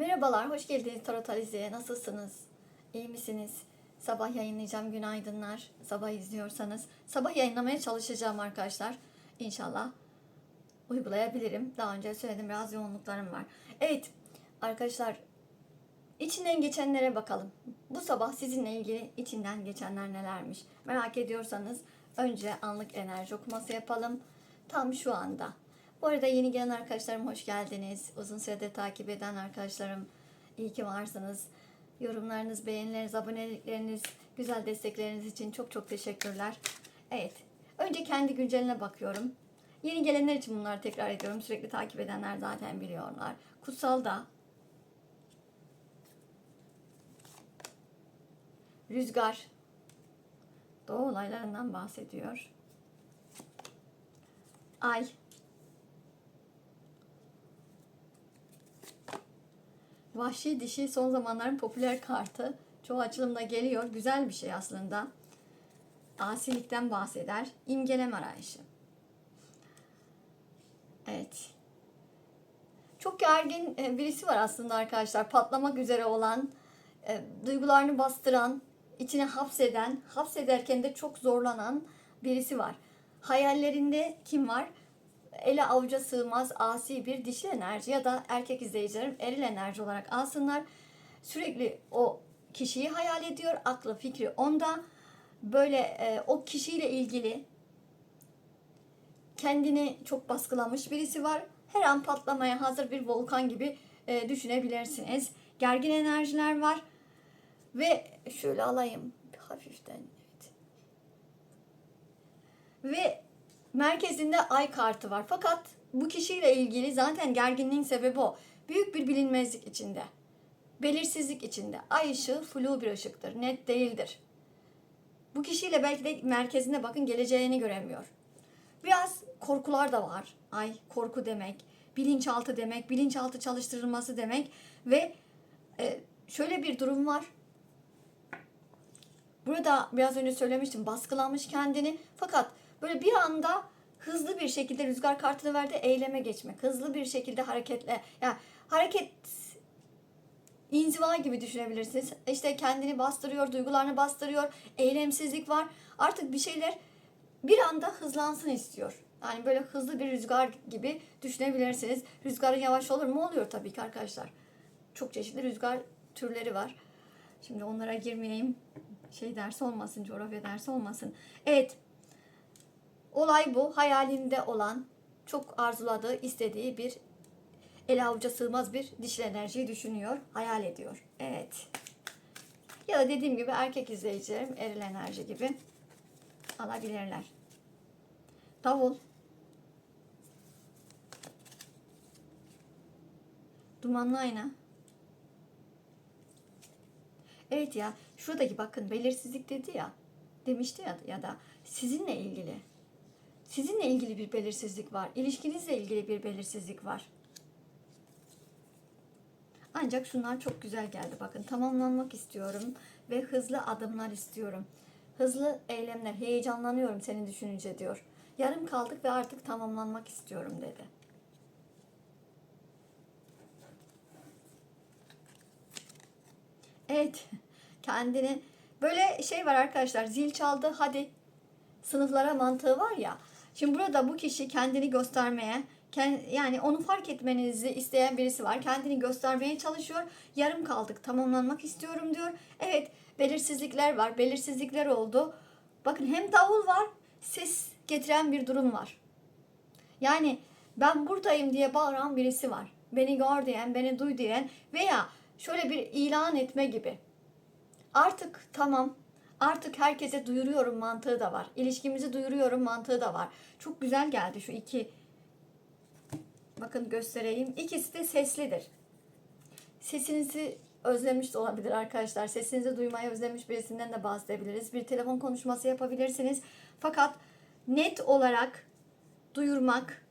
Merhabalar, hoş geldiniz Tarot Alize'ye. Nasılsınız? İyi misiniz? Sabah yayınlayacağım, günaydınlar. Sabah izliyorsanız. Sabah yayınlamaya çalışacağım arkadaşlar. İnşallah uygulayabilirim. Daha önce söyledim, biraz yoğunluklarım var. Evet, arkadaşlar içinden geçenlere bakalım. Bu sabah sizinle ilgili içinden geçenler nelermiş? Merak ediyorsanız önce anlık enerji okuması yapalım. Tam şu anda. Bu arada yeni gelen arkadaşlarım hoş geldiniz. Uzun süredir takip eden arkadaşlarım iyi ki varsınız. Yorumlarınız, beğenileriniz, abonelikleriniz, güzel destekleriniz için çok çok teşekkürler. Evet. Önce kendi günceline bakıyorum. Yeni gelenler için bunları tekrar ediyorum. Sürekli takip edenler zaten biliyorlar. Kutsal da Rüzgar Doğu olaylarından bahsediyor. Ay Vahşi dişi son zamanların popüler kartı. Çoğu açılımda geliyor. Güzel bir şey aslında. Asilikten bahseder. İmgelem arayışı. Evet. Çok gergin e, birisi var aslında arkadaşlar. Patlamak üzere olan, e, duygularını bastıran, içine hapseden, hapsederken de çok zorlanan birisi var. Hayallerinde kim var? Ele avuca sığmaz asi bir dişi enerji ya da erkek izleyicilerim eril enerji olarak alsınlar. Sürekli o kişiyi hayal ediyor. Aklı fikri onda. Böyle e, o kişiyle ilgili kendini çok baskılamış birisi var. Her an patlamaya hazır bir volkan gibi e, düşünebilirsiniz. Gergin enerjiler var. Ve şöyle alayım hafiften. Evet. Ve merkezinde ay kartı var. Fakat bu kişiyle ilgili zaten gerginliğin sebebi o. Büyük bir bilinmezlik içinde. Belirsizlik içinde. Ay ışığı flu bir ışıktır. Net değildir. Bu kişiyle belki de merkezinde bakın geleceğini göremiyor. Biraz korkular da var. Ay korku demek, bilinçaltı demek, bilinçaltı çalıştırılması demek ve e, şöyle bir durum var. Burada biraz önce söylemiştim baskılanmış kendini fakat böyle bir anda hızlı bir şekilde rüzgar kartını verdi eyleme geçmek. Hızlı bir şekilde hareketle yani hareket inziva gibi düşünebilirsiniz. İşte kendini bastırıyor, duygularını bastırıyor, eylemsizlik var. Artık bir şeyler bir anda hızlansın istiyor. Yani böyle hızlı bir rüzgar gibi düşünebilirsiniz. Rüzgarın yavaş olur mu? Oluyor tabii ki arkadaşlar. Çok çeşitli rüzgar türleri var. Şimdi onlara girmeyeyim. Şey dersi olmasın, coğrafya dersi olmasın. Evet, Olay bu. Hayalinde olan, çok arzuladığı, istediği bir el avuca sığmaz bir dişil enerjiyi düşünüyor, hayal ediyor. Evet. Ya da dediğim gibi erkek izleyicilerim eril enerji gibi alabilirler. Davul. Dumanlı ayna. Evet ya şuradaki bakın belirsizlik dedi ya demişti ya ya da sizinle ilgili Sizinle ilgili bir belirsizlik var. İlişkinizle ilgili bir belirsizlik var. Ancak şunlar çok güzel geldi. Bakın tamamlanmak istiyorum ve hızlı adımlar istiyorum. Hızlı eylemler, heyecanlanıyorum seni düşününce diyor. Yarım kaldık ve artık tamamlanmak istiyorum dedi. Evet, kendini böyle şey var arkadaşlar. Zil çaldı, hadi sınıflara mantığı var ya. Şimdi burada bu kişi kendini göstermeye, yani onu fark etmenizi isteyen birisi var. Kendini göstermeye çalışıyor. Yarım kaldık, tamamlanmak istiyorum diyor. Evet, belirsizlikler var. Belirsizlikler oldu. Bakın hem davul var, ses getiren bir durum var. Yani ben buradayım diye bağıran birisi var. Beni gör diyen, beni duy diyen veya şöyle bir ilan etme gibi. Artık tamam Artık herkese duyuruyorum mantığı da var. İlişkimizi duyuruyorum mantığı da var. Çok güzel geldi şu iki. Bakın göstereyim. İkisi de seslidir. Sesinizi özlemiş de olabilir arkadaşlar. Sesinizi duymayı özlemiş birisinden de bahsedebiliriz. Bir telefon konuşması yapabilirsiniz. Fakat net olarak duyurmak,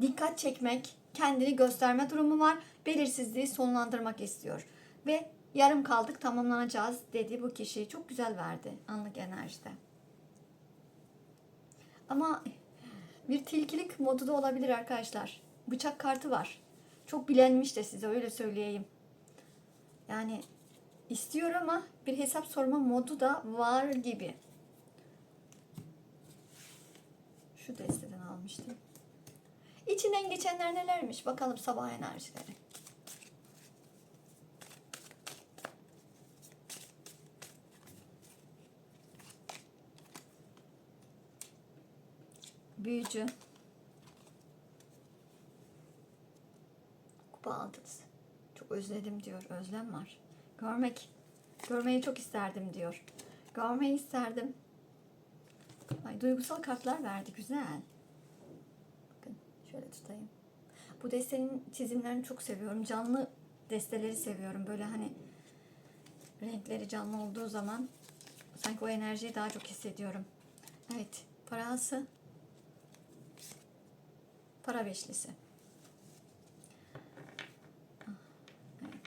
dikkat çekmek, kendini gösterme durumu var. Belirsizliği sonlandırmak istiyor. Ve yarım kaldık tamamlanacağız dedi bu kişi. Çok güzel verdi anlık enerjide. Ama bir tilkilik modu da olabilir arkadaşlar. Bıçak kartı var. Çok bilenmiş de size öyle söyleyeyim. Yani istiyor ama bir hesap sorma modu da var gibi. Şu desteden almıştım. İçinden geçenler nelermiş? Bakalım sabah enerjileri. Büyücü. Kupa altısı. Çok özledim diyor. Özlem var. Görmek. Görmeyi çok isterdim diyor. Görmeyi isterdim. Ay duygusal kartlar verdi. Güzel. Bakın şöyle tutayım. Bu destenin çizimlerini çok seviyorum. Canlı desteleri seviyorum. Böyle hani renkleri canlı olduğu zaman sanki o enerjiyi daha çok hissediyorum. Evet. Parası. Para beşlisi.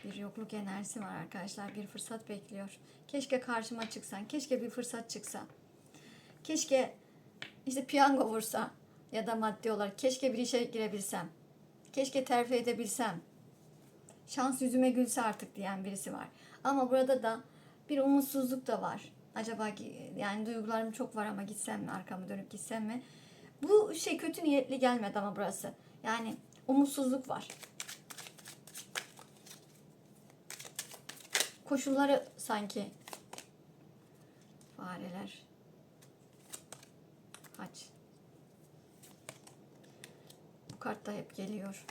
Bir yokluk enerjisi var arkadaşlar. Bir fırsat bekliyor. Keşke karşıma çıksan. Keşke bir fırsat çıksa. Keşke işte piyango vursa ya da maddi olarak. Keşke bir işe girebilsem. Keşke terfi edebilsem. Şans yüzüme gülse artık diyen birisi var. Ama burada da bir umutsuzluk da var. Acaba yani duygularım çok var ama gitsem mi arkamı dönüp gitsem mi? Bu şey kötü niyetli gelmedi ama burası. Yani umutsuzluk var. Koşulları sanki fareler aç. Bu kart da hep geliyor.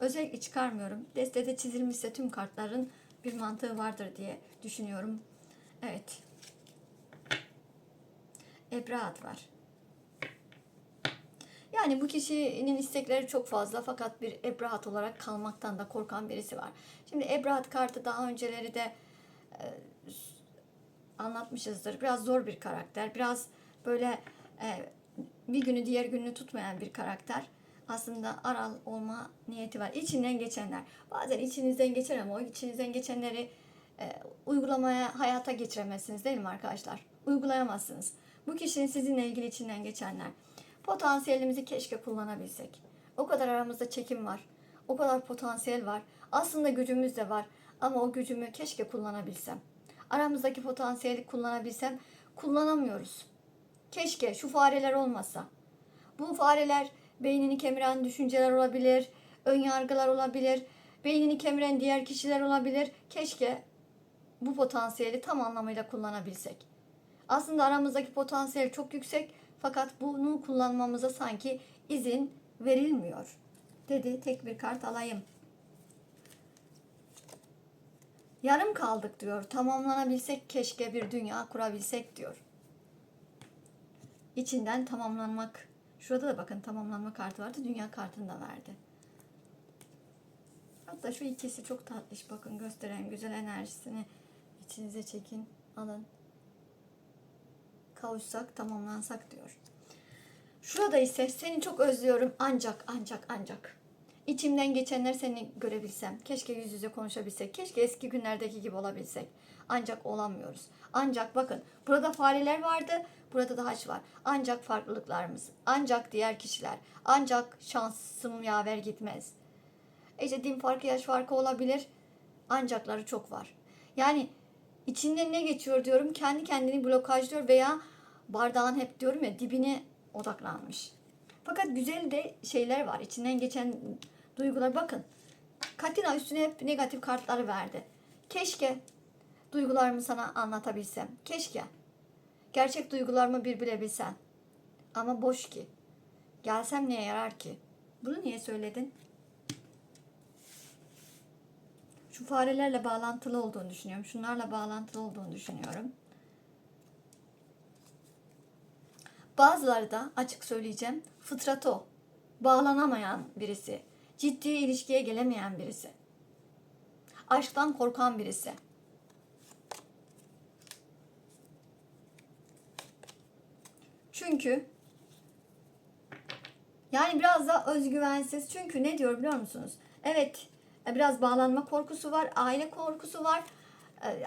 Özellikle çıkarmıyorum. Destede çizilmişse tüm kartların bir mantığı vardır diye düşünüyorum. Evet. Ebraat var. Yani bu kişinin istekleri çok fazla fakat bir ebrahat olarak kalmaktan da korkan birisi var. Şimdi ebrahat kartı daha önceleri de e, anlatmışızdır. Biraz zor bir karakter. Biraz böyle e, bir günü diğer gününü tutmayan bir karakter. Aslında aral olma niyeti var. İçinden geçenler. Bazen içinizden geçer ama o içinizden geçenleri e, uygulamaya, hayata geçiremezsiniz değil mi arkadaşlar? Uygulayamazsınız. Bu kişinin sizinle ilgili içinden geçenler. Potansiyelimizi keşke kullanabilsek. O kadar aramızda çekim var. O kadar potansiyel var. Aslında gücümüz de var. Ama o gücümü keşke kullanabilsem. Aramızdaki potansiyeli kullanabilsem kullanamıyoruz. Keşke şu fareler olmasa. Bu fareler beynini kemiren düşünceler olabilir, ön yargılar olabilir, beynini kemiren diğer kişiler olabilir. Keşke bu potansiyeli tam anlamıyla kullanabilsek. Aslında aramızdaki potansiyel çok yüksek fakat bunu kullanmamıza sanki izin verilmiyor. Dedi tek bir kart alayım. Yarım kaldık diyor. Tamamlanabilsek keşke bir dünya kurabilsek diyor. İçinden tamamlanmak. Şurada da bakın tamamlanma kartı vardı. Dünya kartını da verdi. Hatta şu ikisi çok tatlış. Bakın gösteren güzel enerjisini içinize çekin. Alın. Kavuşsak tamamlansak diyor. Şurada ise seni çok özlüyorum ancak ancak ancak. İçimden geçenler seni görebilsem. Keşke yüz yüze konuşabilsek. Keşke eski günlerdeki gibi olabilsek. Ancak olamıyoruz. Ancak bakın burada fareler vardı. Burada da haç var. Ancak farklılıklarımız. Ancak diğer kişiler. Ancak şansım yaver gitmez. E İşte din farkı, yaş farkı olabilir. Ancakları çok var. Yani içinden ne geçiyor diyorum. Kendi kendini blokajlıyor veya bardağın hep diyorum ya dibine odaklanmış. Fakat güzel de şeyler var. İçinden geçen duygular. Bakın. Katina üstüne hep negatif kartları verdi. Keşke duygularımı sana anlatabilsem. Keşke. Gerçek duygularımı bir bilebilsen. Ama boş ki. Gelsem neye yarar ki? Bunu niye söyledin? Şu farelerle bağlantılı olduğunu düşünüyorum. Şunlarla bağlantılı olduğunu düşünüyorum. Bazıları da açık söyleyeceğim fıtratı o. Bağlanamayan birisi. Ciddi ilişkiye gelemeyen birisi. Aşktan korkan birisi. Çünkü yani biraz da özgüvensiz. Çünkü ne diyor biliyor musunuz? Evet biraz bağlanma korkusu var, aile korkusu var. e,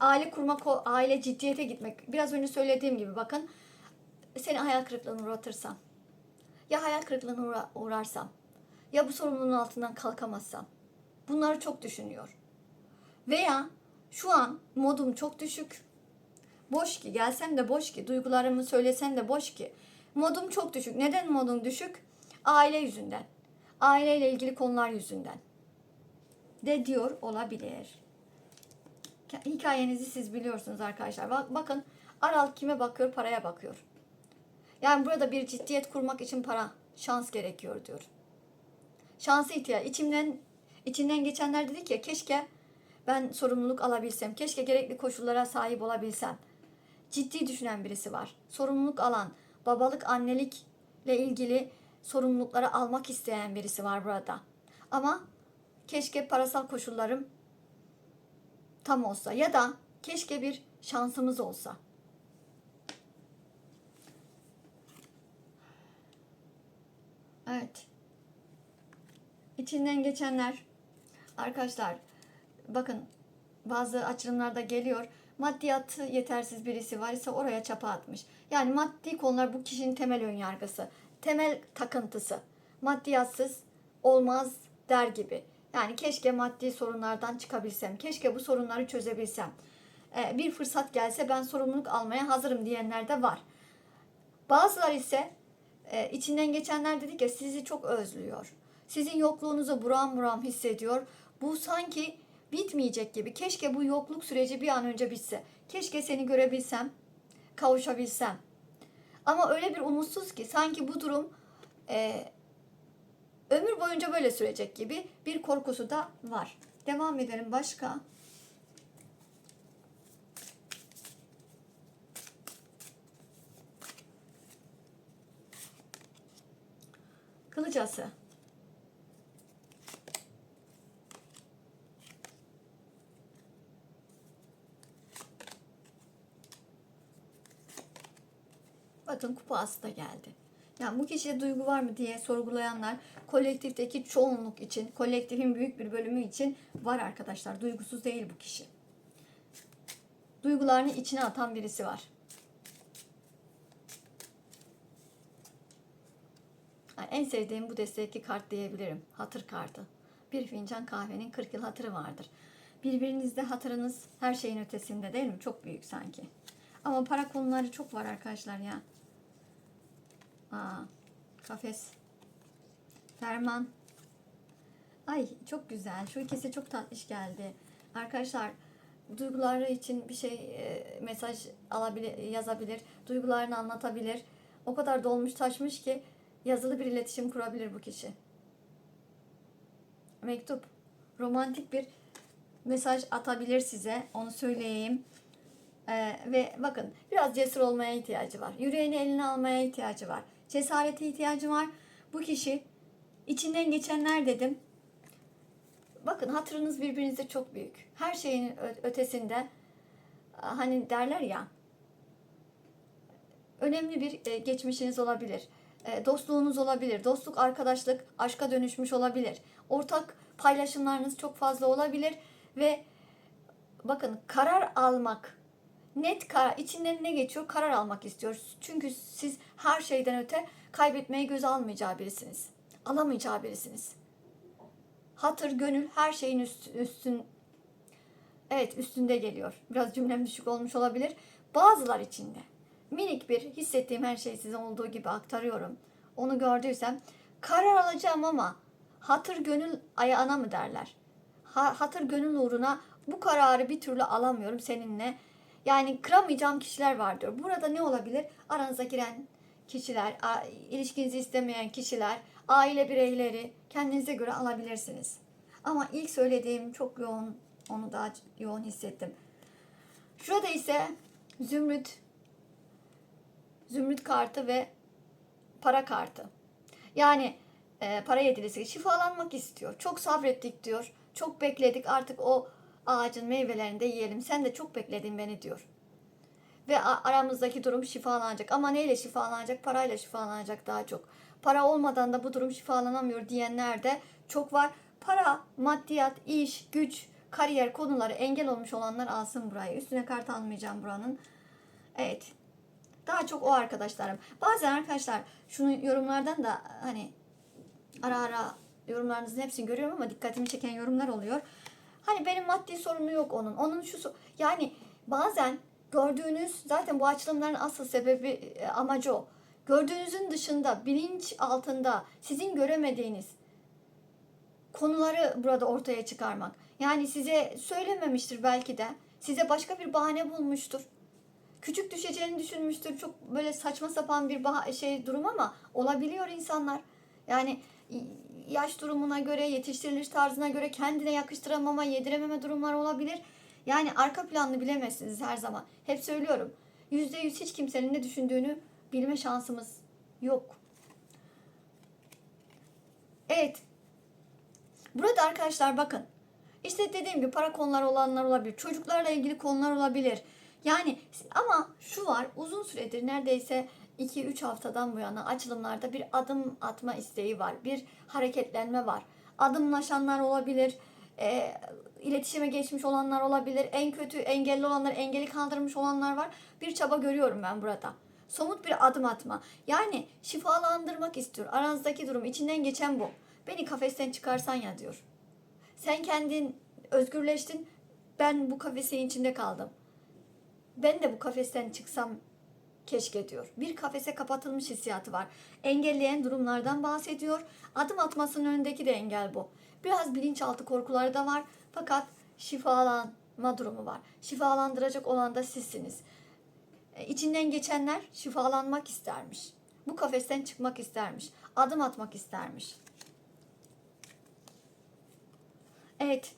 Aile kurma, aile ciddiyete gitmek. Biraz önce söylediğim gibi bakın seni hayal kırıklığına uğratırsam ya hayal kırıklığına uğra- uğrarsam Ya bu sorumluluğun altından kalkamazsam? Bunları çok düşünüyor. Veya şu an modum çok düşük. Boş ki gelsem de boş ki duygularımı söylesem de boş ki. Modum çok düşük. Neden modum düşük? Aile yüzünden. Aileyle ilgili konular yüzünden. De diyor olabilir. Hikayenizi siz biliyorsunuz arkadaşlar. Bak, bakın Aral kime bakıyor? Paraya bakıyor. Yani burada bir ciddiyet kurmak için para, şans gerekiyor diyor. Şansı ihtiyaç. İçimden içinden geçenler dedi ki keşke ben sorumluluk alabilsem. Keşke gerekli koşullara sahip olabilsem. Ciddi düşünen birisi var. Sorumluluk alan, babalık, annelikle ilgili sorumlulukları almak isteyen birisi var burada. Ama keşke parasal koşullarım tam olsa ya da keşke bir şansımız olsa. Evet. İçinden geçenler arkadaşlar bakın bazı açılımlarda geliyor. Maddiyatı yetersiz birisi var ise oraya çapa atmış. Yani maddi konular bu kişinin temel önyargısı, temel takıntısı. Maddiyatsız olmaz der gibi. Yani keşke maddi sorunlardan çıkabilsem, keşke bu sorunları çözebilsem. Ee, bir fırsat gelse ben sorumluluk almaya hazırım diyenler de var. Bazıları ise e, içinden geçenler dedi ki sizi çok özlüyor. Sizin yokluğunuzu buram buram hissediyor. Bu sanki bitmeyecek gibi. Keşke bu yokluk süreci bir an önce bitse. Keşke seni görebilsem, kavuşabilsem. Ama öyle bir umutsuz ki sanki bu durum e, ömür boyunca böyle sürecek gibi bir korkusu da var. Devam edelim başka. Kılıcası. Bakın kupası da geldi. Yani bu kişide duygu var mı diye sorgulayanlar kolektifteki çoğunluk için, kolektifin büyük bir bölümü için var arkadaşlar. Duygusuz değil bu kişi. Duygularını içine atan birisi var. Yani en sevdiğim bu destekteki kart diyebilirim. Hatır kartı. Bir fincan kahvenin 40 yıl hatırı vardır. Birbirinizde hatırınız her şeyin ötesinde değil mi? Çok büyük sanki. Ama para konuları çok var arkadaşlar ya. Aa, kafes. Ferman. Ay çok güzel. Şu ikisi çok tatlış geldi. Arkadaşlar duyguları için bir şey e, mesaj alabilir, yazabilir. Duygularını anlatabilir. O kadar dolmuş taşmış ki yazılı bir iletişim kurabilir bu kişi. Mektup. Romantik bir mesaj atabilir size. Onu söyleyeyim. Ee, ve bakın biraz cesur olmaya ihtiyacı var. Yüreğini eline almaya ihtiyacı var. Cesarete ihtiyacı var. Bu kişi içinden geçenler dedim. Bakın hatırınız birbirinize çok büyük. Her şeyin ötesinde hani derler ya önemli bir e, geçmişiniz olabilir. E, dostluğunuz olabilir. Dostluk, arkadaşlık aşka dönüşmüş olabilir. Ortak paylaşımlarınız çok fazla olabilir ve bakın karar almak net karar içinden ne geçiyor karar almak istiyor. Çünkü siz her şeyden öte kaybetmeyi göze almayacağı birisiniz. Alamayacağı birisiniz. Hatır, gönül her şeyin üst, üstün evet üstünde geliyor. Biraz cümlem düşük olmuş olabilir. Bazılar içinde. Minik bir hissettiğim her şeyi size olduğu gibi aktarıyorum. Onu gördüysem karar alacağım ama hatır gönül ayağına mı derler? Ha, hatır gönül uğruna bu kararı bir türlü alamıyorum seninle. Yani kıramayacağım kişiler var diyor. Burada ne olabilir? Aranıza giren kişiler, ilişkinizi istemeyen kişiler, aile bireyleri kendinize göre alabilirsiniz. Ama ilk söylediğim çok yoğun, onu daha yoğun hissettim. Şurada ise zümrüt, zümrüt kartı ve para kartı. Yani e, para yedilisi şifalanmak istiyor. Çok sabrettik diyor. Çok bekledik artık o ağacın meyvelerini de yiyelim. Sen de çok bekledin beni diyor. Ve aramızdaki durum şifalanacak. Ama neyle şifalanacak? Parayla şifalanacak daha çok. Para olmadan da bu durum şifalanamıyor diyenler de çok var. Para, maddiyat, iş, güç, kariyer konuları engel olmuş olanlar alsın burayı. Üstüne kart almayacağım buranın. Evet. Daha çok o arkadaşlarım. Bazen arkadaşlar şunu yorumlardan da hani ara ara yorumlarınızın hepsini görüyorum ama dikkatimi çeken yorumlar oluyor. Hani benim maddi sorunu yok onun. Onun şu yani bazen gördüğünüz zaten bu açılımların asıl sebebi e, amacı o. Gördüğünüzün dışında bilinç altında sizin göremediğiniz konuları burada ortaya çıkarmak. Yani size söylememiştir belki de. Size başka bir bahane bulmuştur. Küçük düşeceğini düşünmüştür. Çok böyle saçma sapan bir şey durum ama olabiliyor insanlar. Yani yaş durumuna göre, yetiştiriliş tarzına göre kendine yakıştıramama, yedirememe durumlar olabilir. Yani arka planını bilemezsiniz her zaman. Hep söylüyorum. Yüzde yüz hiç kimsenin ne düşündüğünü bilme şansımız yok. Evet. Burada arkadaşlar bakın. İşte dediğim gibi para konuları olanlar olabilir. Çocuklarla ilgili konular olabilir. Yani ama şu var uzun süredir neredeyse 2-3 haftadan bu yana açılımlarda bir adım atma isteği var. Bir hareketlenme var. Adımlaşanlar olabilir. E, iletişime geçmiş olanlar olabilir. En kötü engelli olanlar, engeli kaldırmış olanlar var. Bir çaba görüyorum ben burada. Somut bir adım atma. Yani şifalandırmak istiyor. Aranızdaki durum içinden geçen bu. Beni kafesten çıkarsan ya diyor. Sen kendin özgürleştin. Ben bu kafesin içinde kaldım. Ben de bu kafesten çıksam keşke diyor. Bir kafese kapatılmış hissiyatı var. Engelleyen durumlardan bahsediyor. Adım atmasının önündeki de engel bu. Biraz bilinçaltı korkuları da var. Fakat şifalanma durumu var. Şifalandıracak olan da sizsiniz. E, İçinden geçenler şifalanmak istermiş. Bu kafesten çıkmak istermiş. Adım atmak istermiş. Evet.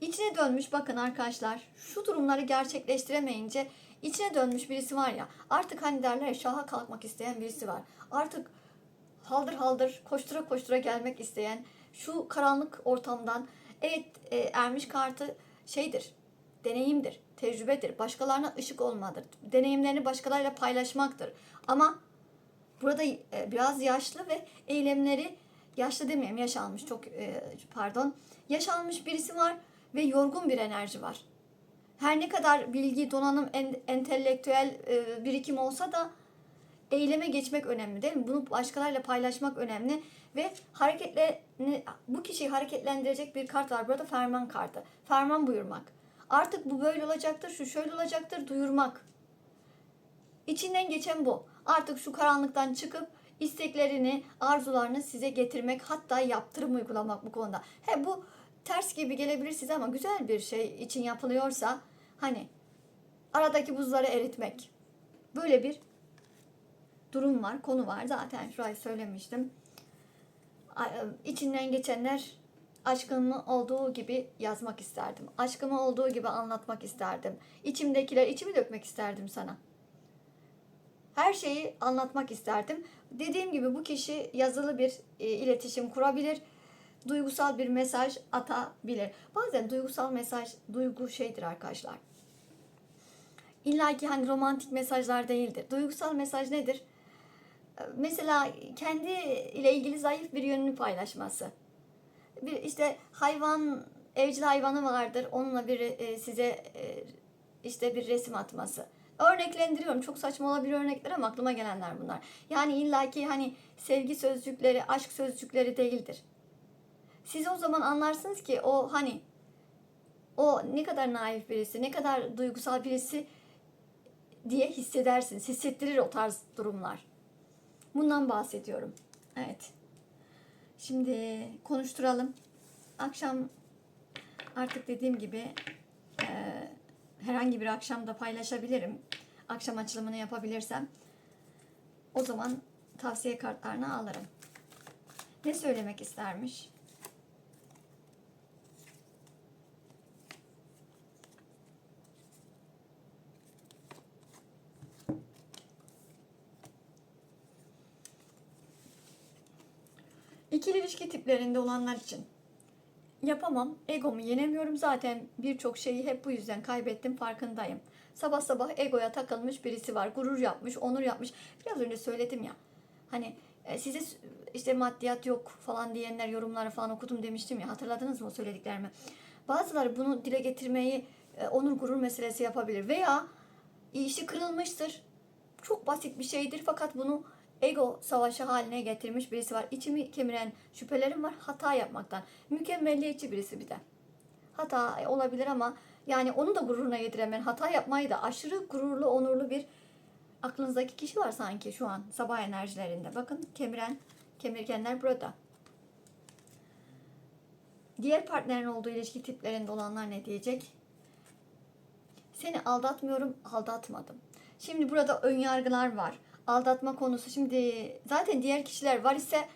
İçine dönmüş bakın arkadaşlar. Şu durumları gerçekleştiremeyince içine dönmüş birisi var ya. Artık hani derler şaha kalkmak isteyen birisi var. Artık haldır haldır koştura koştura gelmek isteyen şu karanlık ortamdan evet e, ermiş kartı şeydir. Deneyimdir, tecrübedir. Başkalarına ışık olmadır. Deneyimlerini başkalarıyla paylaşmaktır. Ama burada e, biraz yaşlı ve eylemleri yaşlı demeyeyim yaş almış çok e, pardon. Yaş almış birisi var ve yorgun bir enerji var. Her ne kadar bilgi, donanım, en, entelektüel e, birikim olsa da eyleme geçmek önemli değil mi? Bunu başkalarıyla paylaşmak önemli ve hareketle bu kişiyi hareketlendirecek bir kart var. Burada ferman kartı. Ferman buyurmak. Artık bu böyle olacaktır, şu şöyle olacaktır duyurmak. İçinden geçen bu. Artık şu karanlıktan çıkıp isteklerini, arzularını size getirmek, hatta yaptırım uygulamak bu konuda. He bu ters gibi gelebilir size ama güzel bir şey için yapılıyorsa hani aradaki buzları eritmek. Böyle bir durum var, konu var. Zaten şurayı söylemiştim. İçinden geçenler aşkımı olduğu gibi yazmak isterdim. Aşkımı olduğu gibi anlatmak isterdim. İçimdekiler, içimi dökmek isterdim sana. Her şeyi anlatmak isterdim. Dediğim gibi bu kişi yazılı bir e, iletişim kurabilir. Duygusal bir mesaj atabilir. Bazen duygusal mesaj, duygu şeydir arkadaşlar. İlla ki hani romantik mesajlar değildir. Duygusal mesaj nedir? Mesela kendi ile ilgili zayıf bir yönünü paylaşması. Bir işte hayvan, evcil hayvanı vardır. Onunla bir e, size e, işte bir resim atması. Örneklendiriyorum. Çok saçma olabilir örnekler ama aklıma gelenler bunlar. Yani illaki hani sevgi sözcükleri, aşk sözcükleri değildir. Siz o zaman anlarsınız ki o hani o ne kadar naif birisi, ne kadar duygusal birisi diye hissedersiniz. Hissettirir o tarz durumlar. Bundan bahsediyorum. Evet. Şimdi konuşturalım. Akşam artık dediğim gibi e, herhangi bir akşamda paylaşabilirim. Akşam açılımını yapabilirsem. O zaman tavsiye kartlarını alırım. Ne söylemek istermiş? İkili ilişki tiplerinde olanlar için yapamam. Egomu yenemiyorum zaten birçok şeyi hep bu yüzden kaybettim farkındayım. Sabah sabah egoya takılmış birisi var. Gurur yapmış, onur yapmış. Biraz önce söyledim ya. Hani e, size işte maddiyat yok falan diyenler yorumları falan okudum demiştim ya. Hatırladınız mı o söylediklerimi? Bazıları bunu dile getirmeyi e, onur gurur meselesi yapabilir. Veya işi kırılmıştır. Çok basit bir şeydir fakat bunu ego savaşı haline getirmiş birisi var. İçimi kemiren şüphelerim var hata yapmaktan. Mükemmelliyetçi birisi bir de. Hata olabilir ama yani onu da gururuna yediremeyen, hata yapmayı da aşırı gururlu, onurlu bir aklınızdaki kişi var sanki şu an sabah enerjilerinde. Bakın kemiren, kemirgenler burada. Diğer partnerin olduğu ilişki tiplerinde olanlar ne diyecek? Seni aldatmıyorum, aldatmadım. Şimdi burada ön yargılar var. Aldatma konusu. Şimdi zaten diğer kişiler var ise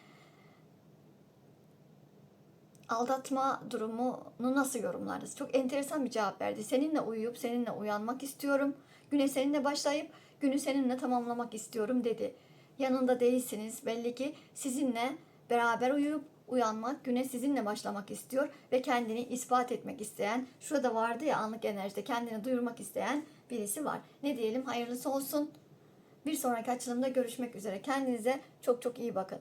aldatma durumunu nasıl yorumlarız? Çok enteresan bir cevap verdi. Seninle uyuyup seninle uyanmak istiyorum. Güne seninle başlayıp günü seninle tamamlamak istiyorum dedi. Yanında değilsiniz. Belli ki sizinle beraber uyuyup uyanmak, güne sizinle başlamak istiyor ve kendini ispat etmek isteyen, şurada vardı ya anlık enerjide kendini duyurmak isteyen birisi var. Ne diyelim hayırlısı olsun. Bir sonraki açılımda görüşmek üzere. Kendinize çok çok iyi bakın.